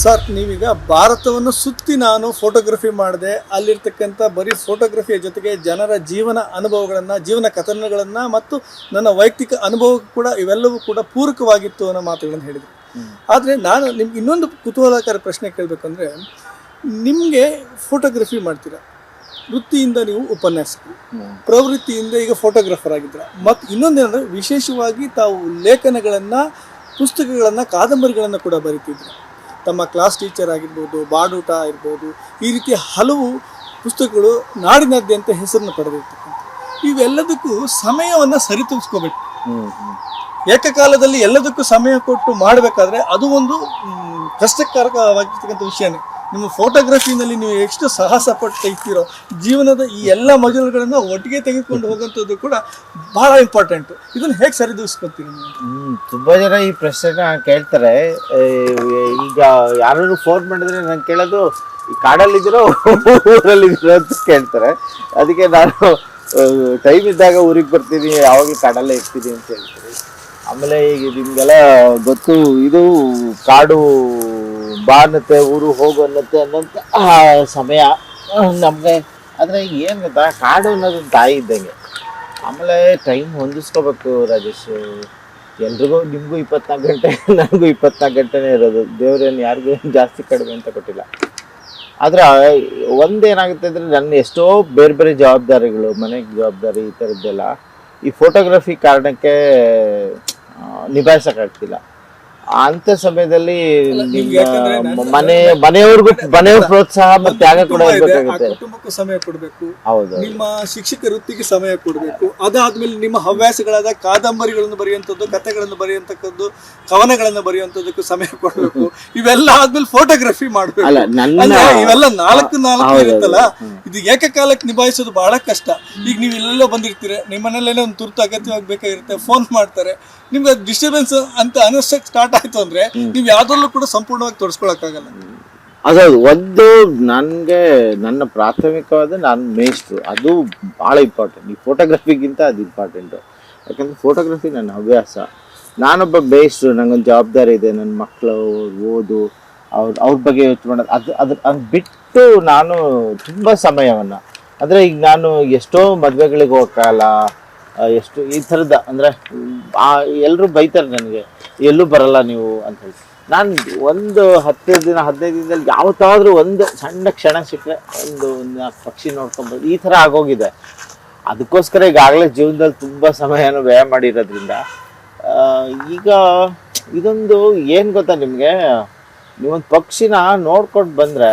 Sir ನೀವೀಗ ಭಾರತವನ್ನು ಸುತ್ತಿ ನಾನು ಫೋಟೋಗ್ರಫಿ ಮಾಡಿದೆ. ಅಲ್ಲಿರ್ತಕ್ಕಂಥ ಬರೀ ಫೋಟೋಗ್ರಫಿಯ ಜೊತೆಗೆ ಜನರ ಜೀವನ ಅನುಭವಗಳನ್ನು ಜೀವನ ಕಥನಗಳನ್ನು ಮತ್ತು ನನ್ನ ವೈಯಕ್ತಿಕ ಅನುಭವ ಕೂಡ ಇವೆಲ್ಲವೂ ಕೂಡ ಪೂರಕವಾಗಿತ್ತು ಅನ್ನೋ ಮಾತುಗಳನ್ನು ಹೇಳಿದೆ ಆದರೆ ನಾನು ನಿಮ್ಗೆ ಇನ್ನೊಂದು ಕುತೂಹಲಕಾರಿ ಪ್ರಶ್ನೆ ಕೇಳಬೇಕಂದ್ರೆ ನಿಮಗೆ ಫೋಟೋಗ್ರಫಿ ಮಾಡ್ತೀರಾ. ವೃತ್ತಿಯಿಂದ ನೀವು ಉಪನ್ಯಾಸಕರು. ಪ್ರವೃತ್ತಿಯಿಂದ ಈಗ ಫೋಟೋಗ್ರಾಫರ್ ಆಗಿದ್ದೀರ. ಮತ್ತು ಇನ್ನೊಂದೇನೆಂದರೆ ವಿಶೇಷವಾಗಿ ತಾವು ಲೇಖನಗಳನ್ನು ಪುಸ್ತಕಗಳನ್ನು ಕಾದಂಬರಿಗಳನ್ನು ಕೂಡ ಬರಿತಿದ್ರು ತಮ್ಮ ಕ್ಲಾಸ್ ಟೀಚರ್ ಆಗಿರ್ಬೋದು ಬಾಡೂಟ ಇರ್ಬೋದು ಈ ರೀತಿಯ ಹಲವು ಪುಸ್ತಕಗಳು ನಾಡಿನಾದ್ಯಂತ ಹೆಸರನ್ನು ಪಡೆದಿರ್ತಕ್ಕಂಥ ಇವೆಲ್ಲದಕ್ಕೂ ಸಮಯವನ್ನು ಸರಿತೂಗಿಸ್ಕೋಬೇಕು ಏಕಕಾಲದಲ್ಲಿ ಎಲ್ಲದಕ್ಕೂ ಸಮಯ ಕೊಟ್ಟು ಮಾಡಬೇಕಾದ್ರೆ ಅದು ಒಂದು ಕಷ್ಟಕಾರಕವಾಗಿರ್ತಕ್ಕಂಥ ಕಷ್ಟಕರವಾಗಿರ್ತಕ್ಕಂಥ ವಿಷಯನೇ. ನಿಮ್ಮ ಫೋಟೋಗ್ರಫಿನಲ್ಲಿ ನೀವು ಎಷ್ಟು ಸಾಹಸ ಪಟ್ಟು ತೆಗಿತೀರೋ ಜೀವನದ ಈ ಎಲ್ಲ ಮಜಲುಗಳನ್ನು ಒಟ್ಟಿಗೆ ತೆಗೆದುಕೊಂಡು ಹೋಗುವಂಥದ್ದು ಕೂಡ ಭಾಳ ಇಂಪಾರ್ಟೆಂಟು ಇದನ್ನು ಹೇಗೆ ಹ್ಮ್, ತುಂಬಾ ಜನ ಈ ಪ್ರಶ್ನೆನ ಕೇಳ್ತಾರೆ. ಈಗ ಯಾರು ಫೋನ್ ಮಾಡಿದ್ರೆ ನಾನು ಕೇಳೋದು, ಈ ಕಾಡಲ್ಲಿದ್ದೀರೋ, ಊರಲ್ಲಿದ್ದೀರೋ ಅಂತ ಕೇಳ್ತಾರೆ. ಅದಕ್ಕೆ ನಾನು ಟೈಮ್ ಇದ್ದಾಗ ಊರಿಗೆ ಬರ್ತೀನಿ, ಯಾವಾಗಲೂ ಕಾಡಲ್ಲೇ ಇರ್ತೀನಿ ಅಂತ ಹೇಳ್ತೀನಿ. ಆಮೇಲೆ ಈಗ ನಿಮಗೆಲ್ಲ ಗೊತ್ತು, ಇದು ಕಾಡು ಬಾ ಅನ್ನತ್ತೆ ಊರು ಹೋಗು ಅನ್ನತ್ತೆ ಅನ್ನೋಂಥ ಆ ಸಮಯ ನಮಗೆ. ಆದರೆ ಏನು ಗೊತ್ತಾ, ಕಾಡು ಅನ್ನೋದು ತಾಯಿ ಇದ್ದಂಗೆ. ಆಮೇಲೆ ಟೈಮ್ ಹೊಂದಿಸ್ಕೋಬೇಕು ರಾಜೇಶ್. ಎಲ್ರಿಗೂ, ನಿಮಗೂ ಇಪ್ಪತ್ನಾಲ್ಕು ಗಂಟೆ, ನನಗೂ ಇಪ್ಪತ್ನಾಲ್ಕು ಗಂಟೆನೇ ಇರೋದು. ದೇವ್ರೇನು ಯಾರಿಗೂ ಜಾಸ್ತಿ ಕಡಿಮೆ ಅಂತ ಕೊಟ್ಟಿಲ್ಲ. ಆದರೆ, ಒಂದೇನಾಗುತ್ತೆ ಅಂದರೆ, ನನ್ನ ಎಷ್ಟೋ ಬೇರೆ ಬೇರೆ ಜವಾಬ್ದಾರಿಗಳು ಮನೆಗೆ ಜವಾಬ್ದಾರಿ ಈ ಥರದ್ದೆಲ್ಲ ಈ ಫೋಟೋಗ್ರಫಿ ಕಾರಣಕ್ಕೆ ನಿಭಾಯಿಸೋಕ್ಕಾಗ್ತಿಲ್ಲ. ಅಂಥ ಸಮಯದಲ್ಲಿ ನಿಮ್ಮ ಮನೆ ಮನೆಯವ್ರಿಗೂ ಮನೆಯವ್ರ ಪ್ರೋತ್ಸಾಹ ಮತ್ತೆ ತ್ಯಾಗ ಕೂಡ ಇರ್ಬೇಕಾಗುತ್ತೆ. ಕುಟುಂಬಕ್ಕೂ ಸಮಯ ಕೊಡಬೇಕು. ಹೌದು ನಿಮ್ಮ ಶಿಕ್ಷಕ ವೃತ್ತಿಗೆ ಸಮಯ ಕೊಡಬೇಕು. ಅದಾದ್ಮೇಲೆ ನಿಮ್ಮ ಹವ್ಯಾಸಗಳಾದ ಕಾದಂಬರಿಗಳನ್ನು ಬರೆಯುವಂಥದ್ದು ಕಥೆಗಳನ್ನು ಬರೆಯುವಂತಕ್ಕದ್ದು ಕವನಗಳನ್ನು ಬರೆಯುವಂಥದ್ದಕ್ಕೂ ಸಮಯ ಕೊಡಬೇಕು. ಇವೆಲ್ಲ ಆದ್ಮೇಲೆ ಫೋಟೋಗ್ರಫಿ ಮಾಡಬೇಕು. ಇವೆಲ್ಲ ನಾಲ್ಕು ನಾಲ್ಕು ಇರುತ್ತಲ್ಲ. ಇದು ಏಕಕಾಲಕ್ಕೆ ನಿಭಾಯಿಸೋದು ಬಹಳ ಕಷ್ಟ. ಈಗ ನೀವು ಇಲ್ಲೆಲ್ಲೋ ಬಂದಿರ್ತೀರ ನಿಮ್ಮ ಮನೇಲೇನೋ ಒಂದು ತುರ್ತು ಅಗತ್ಯವಾಗಿ ಬೇಕಾಗಿರುತ್ತೆ ಫೋನ್ ಮಾಡ್ತಾರೆ. ನಿಮ್ಗೆ ಡಿಸ್ಟರ್ಬೆನ್ಸ್ ಅಂತ ಅನಿಸಕ್ ಸ್ಟಾರ್ಟ್ ಆಯ್ತು ಅಂದ್ರೆ ನೀವು ಯಾವ್ದ್ರಲ್ಲೂ ಕೂಡ ಸಂಪೂರ್ಣವಾಗಿ ತೊಡಸ್ಕೊಳಕ್ಕಾಗಲ್ಲ ಅದೌದು ಒಂದು ನನಗೆ ನನ್ನ ಪ್ರಾಥಮಿಕವಾದ ನಾನು ಮೇಷ್ಟ್ರು. ಅದು ಭಾಳ ಇಂಪಾರ್ಟೆಂಟ್ ಈ ಫೋಟೋಗ್ರಫಿಗಿಂತ ಅದು ಇಂಪಾರ್ಟೆಂಟು ಯಾಕಂದ್ರೆ ಫೋಟೋಗ್ರಫಿ ನನ್ನ ಹವ್ಯಾಸ. ನಾನೊಬ್ಬ ಮೇಸ್ಟ್ರು ನನಗೊಂದು ಜವಾಬ್ದಾರಿ ಇದೆ. ನನ್ನ ಮಕ್ಕಳು ಓದು ಅವ್ರ ಅವ್ರ ಬಗ್ಗೆ ಯೋಚನೆ ಮಾಡೋದು. ಅದು ಅದ್ರ ಅದು ಬಿಟ್ಟು ನಾನು ತುಂಬ ಸಮಯವನ್ನು. ಅಂದರೆ ಈಗ ನಾನು ಎಷ್ಟೋ ಮದುವೆಗಳಿಗೆ ಹೋಗಕ್ಕಾಗಲ್ಲ ಆ, ಎಷ್ಟು ಈ ಥರದ, ಅಂದರೆ ಎಲ್ಲರೂ ಬೈತಾರೆ ನನಗೆ, ಎಲ್ಲೂ ಬರಲ್ಲ ನೀವು ಅಂತ ಹೇಳಿ. ನಾನು ಒಂದು ಹತ್ತು ದಿನ, ಹದಿನೈದು ದಿನದಲ್ಲಿ ಯಾವತ್ತಾದ್ರೂ ಒಂದು ಸಣ್ಣ ಕ್ಷಣ ಸಿಕ್ಕರೆ ಒಂದು ನಾಲ್ಕು ಪಕ್ಷಿ ನೋಡ್ಕೊಬೋದು. ಈ ಥರ ಆಗೋಗಿದೆ. ಅದಕ್ಕೋಸ್ಕರ ಈಗಾಗಲೇ ಜೀವನದಲ್ಲಿ ತುಂಬ ಸಮಯನ ವ್ಯಯ ಮಾಡಿರೋದ್ರಿಂದ ಈಗ ಇದೊಂದು ಏನು ಗೊತ್ತಾ ನಿಮಗೆ? ನೀವೊಂದು ಪಕ್ಷಿನ ನೋಡ್ಕೊಂಡು ಬಂದರೆ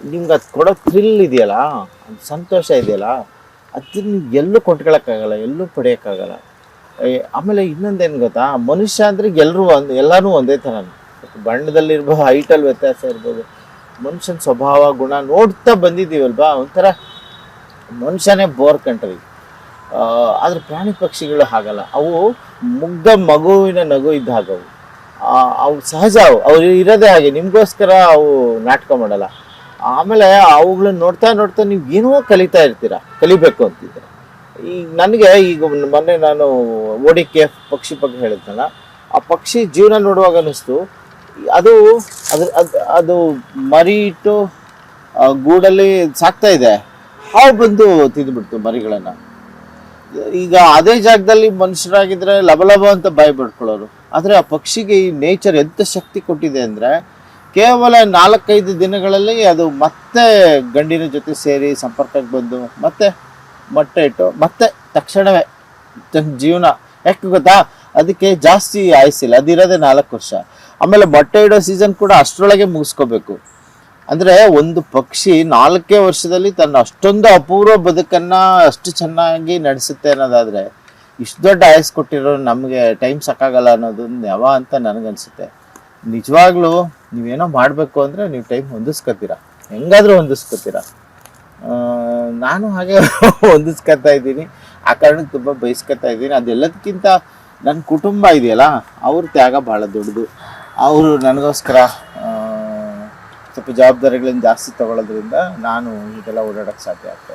ನಿಮ್ಗೆ ಅದು ಕೊಡೋ ಥ್ರಿಲ್ ಇದೆಯಲ್ಲ? ಸಂತೋಷ ಇದೆಯಲ್ಲ? ಅದನ್ನ ಎಲ್ಲೂ ಕೊಂಡ್ಕೊಳಕ್ಕಾಗಲ್ಲ, ಎಲ್ಲೂ ಪಡೆಯೋಕ್ಕಾಗಲ್ಲ. ಆಮೇಲೆ ಇನ್ನೊಂದೇನು ಗೊತ್ತಾ? ಮನುಷ್ಯ ಅಂದರೆ ಎಲ್ಲರೂ ಒಂದು ಎಲ್ಲರೂ ಒಂದೇ ಥರ. ಬಣ್ಣದಲ್ಲಿರ್ಬೋದು ಹೈಟಲ್ಲಿ ವ್ಯತ್ಯಾಸ ಇರ್ಬೋದು, ಮನುಷ್ಯನ ಸ್ವಭಾವ, ಗುಣ ನೋಡ್ತಾ ಬಂದಿದ್ದೀವಲ್ವಾ? ಒಂಥರ ಮನುಷ್ಯನೇ ಬೋರ್ ಕಂಟ್ರಿ. ಆದರೆ ಪ್ರಾಣಿ ಪಕ್ಷಿಗಳು ಹಾಗಲ್ಲ. ಅವು ಮುಗ್ಧ ಮಗುವಿನ ನಗು ಇದ್ದ ಹಾಗವು. ಅವು ಸಹಜ ಅವು ಅವ್ರು ಇರೋದೇ ಹಾಗೆ. ನಿಮಗೋಸ್ಕರ ಅವು ನಾಟಕ ಮಾಡಲ್ಲ. ಆಮೇಲೆ ಅವುಗಳನ್ನ ನೋಡ್ತಾ ನೋಡ್ತಾ ನೀವು ಏನೋ ಕಲಿತಾ ಇರ್ತೀರ? ಕಲಿಬೇಕು ಅಂತಿದ್ರೆ. ಈಗ ನನಗೆ ಈಗ ಮೊನ್ನೆ ನಾನು ಓಡಿಕೆ ಪಕ್ಷಿ ಬಗ್ಗೆ ಹೇಳಿದ್ನಲ್ಲ, ಆ ಪಕ್ಷಿ ಜೀವನ ನೋಡುವಾಗ ಅನ್ನಿಸ್ತು. ಅದು ಅದ್ರ ಅದು ಅದು ಮರಿ ಇಟ್ಟು ಗೂಡಲ್ಲಿ ಸಾಕ್ತಾ ಇದೆ. ಹಾವು ಬಂದು ತಿಂದ್ಬಿಡ್ತು ಮರಿಗಳನ್ನು. ಈಗ ಅದೇ ಜಾಗದಲ್ಲಿ ಮನುಷ್ಯರಾಗಿದ್ರೆ ಲಬಲಬ ಅಂತ ಭಯ ಪಡ್ಕೊಳ್ಳೋರು. ಆದರೆ ಆ ಪಕ್ಷಿಗೆ ಈ ನೇಚರ್ ಎಂಥ ಶಕ್ತಿ ಕೊಟ್ಟಿದೆ ಅಂದರೆ ಕೇವಲ ನಾಲ್ಕೈದು ದಿನಗಳಲ್ಲಿ ಅದು ಮತ್ತೆ ಗಂಡಿನ ಜೊತೆ ಸೇರಿ ಸಂಪರ್ಕಕ್ಕೆ ಬಂದು ಮತ್ತೆ ಮೊಟ್ಟೆ ಇಟ್ಟು ಮತ್ತೆ ತಕ್ಷಣವೇ ತನ್ನ ಜೀವನ. ಯಾಕೆ ಗೊತ್ತಾ? ಅದಕ್ಕೆ ಜಾಸ್ತಿ ಆಯಸ್ಸಿಲ್ಲ. ಅದಿರೋದೇ ನಾಲ್ಕು ವರ್ಷ. ಆಮೇಲೆ ಮೊಟ್ಟೆ ಇಡೋ ಸೀಸನ್ ಕೂಡ ಅಷ್ಟರೊಳಗೆ ಮುಗಿಸ್ಕೋಬೇಕು. ಅಂದರೆ ಒಂದು ಪಕ್ಷಿ ನಾಲ್ಕೇ ವರ್ಷದಲ್ಲಿ ತನ್ನ ಅಷ್ಟೊಂದು ಅಪೂರ್ವ ಬದುಕನ್ನು ಅಷ್ಟು ಚೆನ್ನಾಗಿ ನಡೆಸುತ್ತೆ ಅನ್ನೋದಾದರೆ, ಇಷ್ಟು ದೊಡ್ಡ ಆಯಸ್ ಕೊಟ್ಟಿರೋ ನಮಗೆ ಟೈಮ್ ಸಾಕಾಗಲ್ಲ ಅನ್ನೋದೊಂದು ಯಾವ ಅಂತ ನನಗನ್ಸುತ್ತೆ. ನಿಜವಾಗ್ಲೂ ನೀವೇನೋ ಮಾಡಬೇಕು ಅಂದರೆ ನೀವು ಟೈಮ್ ಹೊಂದಿಸ್ಕೊತೀರಾ? ಹೆಂಗಾದ್ರೂ ಹೊಂದಿಸ್ಕೊತೀರಾ? ನಾನು ಹಾಗೆ ಹೊಂದಿಸ್ಕೊತಾ ಇದ್ದೀನಿ. ಆ ಕಾರಣಕ್ಕೆ ತುಂಬ ಬಯಸ್ಕೊತಾ ಇದ್ದೀನಿ. ಅದೆಲ್ಲದಕ್ಕಿಂತ ನನ್ನ ಕುಟುಂಬ ಇದೆಯಲ್ಲ, ಅವ್ರ ತ್ಯಾಗ ಭಾಳ ದೊಡ್ಡದು. ಅವರು ನನಗೋಸ್ಕರ ಸ್ವಲ್ಪ ಜವಾಬ್ದಾರಿಗಳನ್ನು ಜಾಸ್ತಿ ತಗೊಳ್ಳೋದ್ರಿಂದ ನಾನು ಹೀಗೆಲ್ಲ ಓಡಾಡೋಕ್ಕೆ ಸಾಧ್ಯ ಆಗ್ತಾ